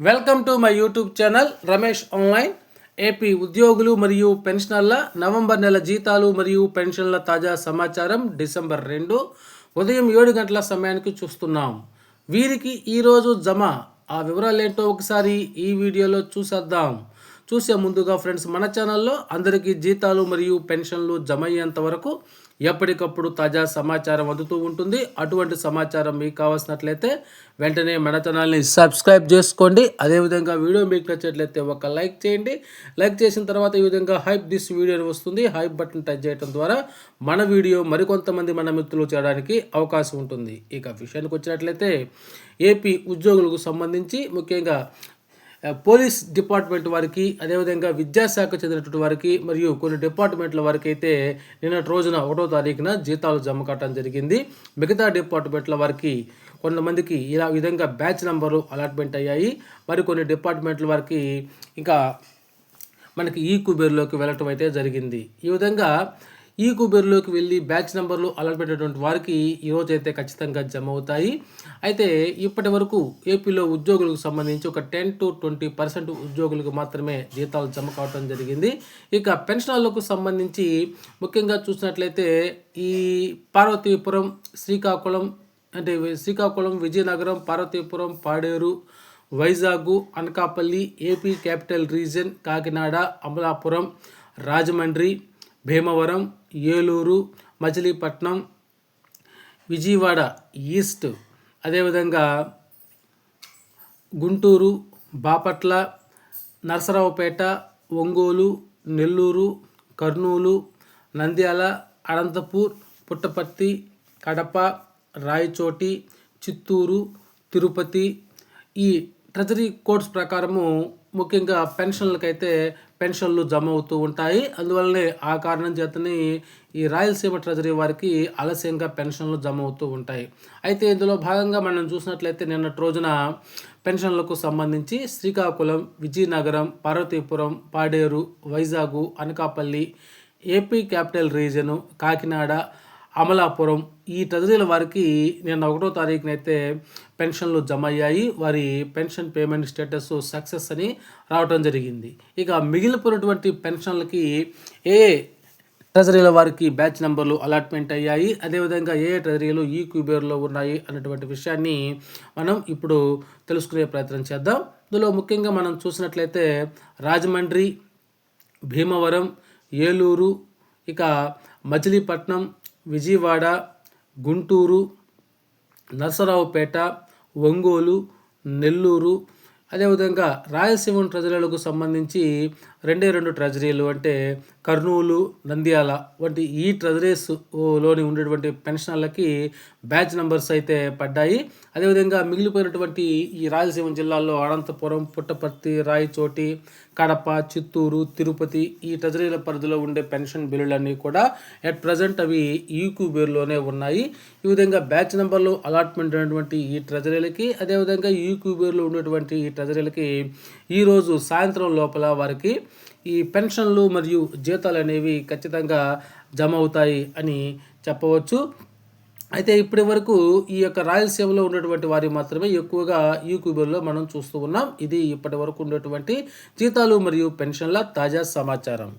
Welcome to my YouTube channel Ramesh online. AP ఉద్యోగులు మరియు పెన్షనర్ల November నెల జీతాలు మరియు పెన్షన్ల తాజా సమాచారం డిసెంబర్ రెండు. ఉదయం ఏడు గంటల సమయానికి చూస్తున్నాం. వీరికి ఈరోజు జమ. ఆ వివరాలు ఏంటో ఒకసారి ఈ వీడియోలో చూసేద్దాం. చూసే ముందుగా ఫ్రెండ్స్ మన ఛానల్లో అందరికీ జీతాలు మరియు పెన్షన్లు జమ అయ్యేంత వరకు ఎప్పటికప్పుడు తాజా సమాచారం అందుతూ ఉంటుంది. అటువంటి సమాచారం మీకు కావాల్సినట్లయితే వెంటనే మన ఛానల్ని సబ్స్క్రైబ్ చేసుకోండి. అదేవిధంగా వీడియో మీకు నచ్చినట్లయితే ఒక లైక్ చేయండి. లైక్ చేసిన తర్వాత ఈ విధంగా హైప్ దిస్ వీడియో వస్తుంది. హైప్ బటన్ టచ్ చేయడం ద్వారా మన వీడియో మరికొంతమంది మన మిత్రులు చేయడానికి అవకాశం ఉంటుంది. ఇక విషయానికి వచ్చినట్లయితే ఏపీ ఉద్యోగులకు సంబంధించి ముఖ్యంగా పోలీస్ డిపార్ట్మెంట్ వారికి అదేవిధంగా విద్యాశాఖ చెందినటువంటి వారికి మరియు కొన్ని డిపార్ట్మెంట్ల వారికి అయితే నిన్నటి రోజున ఒకటో తారీఖున జీతాలు జమ కావడం జరిగింది. మిగతా డిపార్ట్మెంట్ల వారికి కొంతమందికి ఇలా విధంగా బ్యాచ్ నెంబరు అలాట్మెంట్ అయ్యాయి. మరి కొన్ని డిపార్ట్మెంట్ల వారికి ఇంకా మనకి ఈ కుబేర్లోకి వెళ్ళటం అయితే జరిగింది. ఈ విధంగా ఈ కుబేర్లోకి వెళ్ళి బ్యాచ్ నెంబర్లు అలర్ట్ పెట్టేటువంటి వారికి ఈరోజు అయితే ఖచ్చితంగా జమ అవుతాయి. అయితే ఇప్పటి వరకు ఏపీలో ఉద్యోగులకు సంబంధించి ఒక టెన్ టు ట్వంటీ పర్సెంట్ ఉద్యోగులకు మాత్రమే జీతాలు జమ కావడం జరిగింది. ఇక పెన్షనర్లకు సంబంధించి ముఖ్యంగా చూసినట్లయితే ఈ పార్వతీపురం శ్రీకాకుళం అంటే Srikakulam Vizianagaram Parvathipuram Paderu Vizag Anakapalli AP capital region Kakinada Amalapuram Rajahmundry Bhimavaram Eluru Machilipatnam Vijayawada east. అదేవిధంగా గుంటూరు బాపట్ల నరసరావుపేట ఒంగోలు నెల్లూరు కర్నూలు నంద్యాల అనంతపూర్ పుట్టపర్తి కడప రాయచోటి చిత్తూరు తిరుపతి. ఈ ట్రెజరీ కోడ్స్ ప్రకారము ముఖ్యంగా పెన్షన్లకైతే పెన్షన్లు జమ అవుతూ ఉంటాయి. అందువల్లనే ఆ కారణం చేతనే ఈ రాయలసీమ ట్రెజరీ వారికి ఆలస్యంగా పెన్షన్లు జమ అవుతూ ఉంటాయి. అయితే ఇందులో భాగంగా మనం చూసినట్లయితే నిన్నటి రోజున పెన్షన్లకు సంబంధించి Srikakulam Vizianagaram Parvathipuram Paderu Vizag Anakapalli AP capital region Kakinada Amalapuram ఈ ట్రెజరీల వారికి నిన్న ఒకటో తారీఖునైతే పెన్షన్లు జమ అయ్యాయి వారి పెన్షన్ పేమెంట్ స్టేటస్ సక్సెస్ అని రావటం జరిగింది. ఇక మిగిలిపోయినటువంటి పెన్షన్లకి ఏ ట్రెజరీల వారికి బ్యాచ్ నెంబర్లు అలాట్మెంట్ అయ్యాయి. అదేవిధంగా ఏ ట్రెజరీలు ఈ క్యూబేర్లో ఉన్నాయి అన్నటువంటి విషయాన్ని మనం ఇప్పుడు తెలుసుకునే ప్రయత్నం చేద్దాం. ఇందులో ముఖ్యంగా మనం చూసినట్లయితే రాజమండ్రి భీమవరం ఏలూరు ఇక మచిలీపట్నం విజయవాడ గుంటూరు నరసరావుపేట ఒంగోలు నెల్లూరు అదేవిధంగా రాయలసీమ ప్రజలకు సంబంధించి రెండే రెండు ట్రెజరీలు అంటే కర్నూలు నంద్యాల వంటి ఈ ట్రెజరీస్లోని ఉండేటువంటి పెన్షనర్లకి బ్యాచ్ నెంబర్స్ అయితే పడ్డాయి. అదేవిధంగా మిగిలిపోయినటువంటి ఈ రాయలసీమ జిల్లాల్లో అనంతపురం పుట్టపర్తి రాయచోటి కడప చిత్తూరు తిరుపతి ఈ ట్రెజరీల పరిధిలో ఉండే పెన్షన్ బిల్లులన్నీ కూడా ఎట్ ప్రజెంట్ అవి ఈక్యూ బేర్లోనే ఉన్నాయి. ఈ విధంగా బ్యాచ్ నెంబర్లు అలాట్మెంట్ అయినటువంటి ఈ ట్రెజరీలకి అదేవిధంగా ఈక్యూ బేర్లో ఉన్నటువంటి ఈ ట్రెజరీలకి ఈరోజు సాయంత్రం లోపల వారికి ఈ పెన్షన్లు మరియు జీతాలు అనేవి ఖచ్చితంగా జమ అవుతాయి అని చెప్పవచ్చు. అయితే ఇప్పటి వరకు ఈ యొక్క రాయలసీమలో ఉన్నటువంటి వారి మాత్రమే ఎక్కువగా యూక్యూబర్లో మనం చూస్తూ ఉన్నాం. ఇది ఇప్పటి వరకు ఉన్నటువంటి జీతాలు మరియు పెన్షన్ల తాజా సమాచారం.